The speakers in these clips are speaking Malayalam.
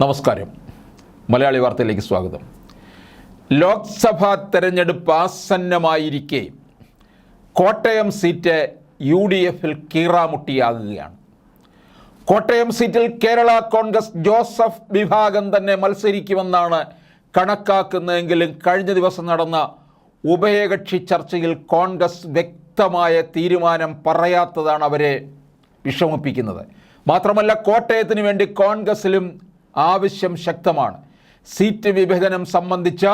നമസ്കാരം. മലയാളി വാർത്തയിലേക്ക് സ്വാഗതം. ലോക്സഭാ തെരഞ്ഞെടുപ്പ് ആസന്നമായിരിക്കെ. കോട്ടയം സീറ്റ് യു ഡി എഫിൽ കീറാമുട്ടിയാകുകയാണ്. കോട്ടയം സീറ്റിൽ കേരള കോൺഗ്രസ് ജോസഫ് വിഭാഗം തന്നെ മത്സരിക്കുമെന്നാണ് കണക്കാക്കുന്നതെങ്കിലും കഴിഞ്ഞ ദിവസം നടന്ന ഉഭയകക്ഷി ചർച്ചയിൽ കോൺഗ്രസ് വ്യക്തമായ തീരുമാനം പറയാത്തതാണ് അവരെ വിഷമിപ്പിക്കുന്നത്. മാത്രമല്ല കോട്ടയത്തിന് വേണ്ടി കോൺഗ്രസിലും ആവശ്യം ശക്തമാണ്. സീറ്റ് വിഭജനം സംബന്ധിച്ച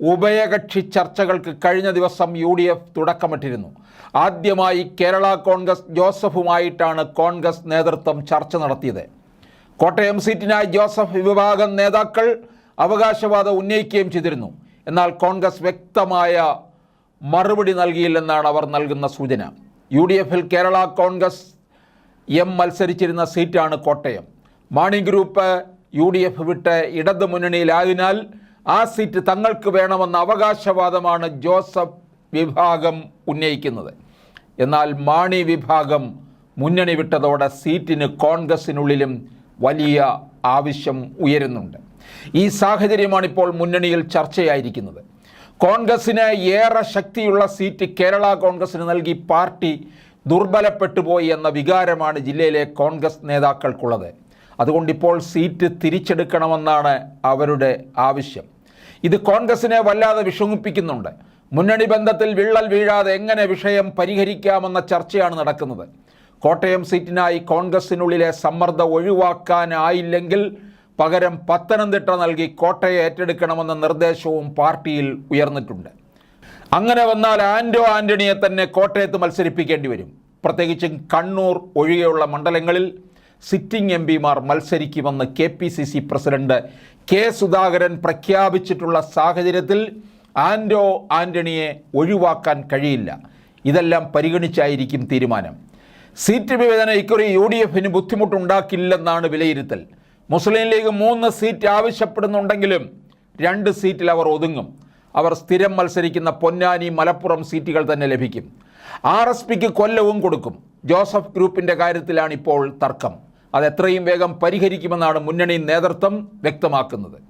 ഉഭയകക്ഷി ചർച്ചകൾക്ക് കഴിഞ്ഞ ദിവസം യു ഡി എഫ് തുടക്കമിട്ടിരുന്നു. ആദ്യമായി കേരള കോൺഗ്രസ് ജോസഫുമായിട്ടാണ് കോൺഗ്രസ് നേതൃത്വം ചർച്ച നടത്തിയത്. കോട്ടയം സീറ്റിനായി ജോസഫ് വിഭാഗം നേതാക്കൾ അവകാശവാദം ഉന്നയിക്കുകയും ചെയ്തിരുന്നു. എന്നാൽ കോൺഗ്രസ് വ്യക്തമായ മറുപടി നൽകിയില്ലെന്നാണ് അവർ നൽകുന്ന സൂചന. യു ഡി എഫിൽ കേരള കോൺഗ്രസ് എം മത്സരിച്ചിരുന്ന സീറ്റാണ് Kottayam. Mani group U D F വിട്ട് ഇടതു മുന്നണിയിലായതിനാൽ ആ സീറ്റ് തങ്ങൾക്ക് വേണമെന്ന അവകാശവാദമാണ് ജോസഫ് വിഭാഗം ഉന്നയിക്കുന്നത്. എന്നാൽ മാണി വിഭാഗം മുന്നണി വിട്ടതോടെ സീറ്റിന് കോൺഗ്രസിനുള്ളിലും വലിയ ആവശ്യം ഉയരുന്നുണ്ട്. ഈ സാഹചര്യമാണ് ഇപ്പോൾ മുന്നണിയിൽ ചർച്ചയായിരിക്കുന്നത്. കോൺഗ്രസിന് ഏറെ ശക്തിയുള്ള സീറ്റ് കേരള കോൺഗ്രസിന് നൽകി പാർട്ടി ദുർബലപ്പെട്ടു പോയി എന്ന വികാരമാണ് ജില്ലയിലെ കോൺഗ്രസ് നേതാക്കൾക്കുള്ളത്. അതുകൊണ്ട് ഇപ്പോൾ സീറ്റ് തിരിച്ചെടുക്കണമെന്നാണ് അവരുടെ ആവശ്യം. ഇത് കോൺഗ്രസിനെ വല്ലാതെ വിഷമിപ്പിക്കുന്നുണ്ട്. മുന്നണി ബന്ധത്തിൽ വിള്ളൽ വീഴാതെ എങ്ങനെ വിഷയം പരിഹരിക്കാമെന്ന ചർച്ചയാണ് നടക്കുന്നത്. കോട്ടയം സീറ്റിനായി കോൺഗ്രസിനുള്ളിലെ സമ്മർദ്ദം ഒഴിവാക്കാനായില്ലെങ്കിൽ പകരം പത്തനംതിട്ട നൽകി കോട്ടയെ ഏറ്റെടുക്കണമെന്ന നിർദ്ദേശവും പാർട്ടിയിൽ ഉയർന്നിട്ടുണ്ട്. അങ്ങനെ വന്നാൽ ആൻഡോ ആന്റണിയെ തന്നെ കോട്ടയത്ത് മത്സരിപ്പിക്കേണ്ടി വരും. പ്രത്യേകിച്ചും കണ്ണൂർ ഒഴികെയുള്ള മണ്ഡലങ്ങളിൽ സിറ്റിംഗ് എം പിമാർ മത്സരിക്കുമെന്ന് K P C C president K Sudhakaran പ്രഖ്യാപിച്ചിട്ടുള്ള സാഹചര്യത്തിൽ ആൻഡോ ആന്റണിയെ ഒഴിവാക്കാൻ കഴിയില്ല. ഇതെല്ലാം പരിഗണിച്ചായിരിക്കും തീരുമാനം. സീറ്റ് വിഭജനം ഇക്കുറി യു ഡി എഫിന് ബുദ്ധിമുട്ടുണ്ടാക്കില്ലെന്നാണ് വിലയിരുത്തൽ. മുസ്ലിം ലീഗ് മൂന്ന് സീറ്റ് ആവശ്യപ്പെടുന്നുണ്ടെങ്കിലും രണ്ട് സീറ്റിൽ അവർ ഒതുങ്ങും. അവർ സ്ഥിരം മത്സരിക്കുന്ന പൊന്നാനി മലപ്പുറം സീറ്റുകൾ തന്നെ ലഭിക്കും. ആർ എസ് പിക്ക് കൊല്ലവും കൊടുക്കും. ജോസഫ് ഗ്രൂപ്പിന്റെ കാര്യത്തിലാണ് ഇപ്പോൾ തർക്കം. അത് എത്രയും വേഗം പരിഹരിക്കുമെന്നാണ് മുന്നണി നേതൃത്വം വ്യക്തമാക്കുന്നത്.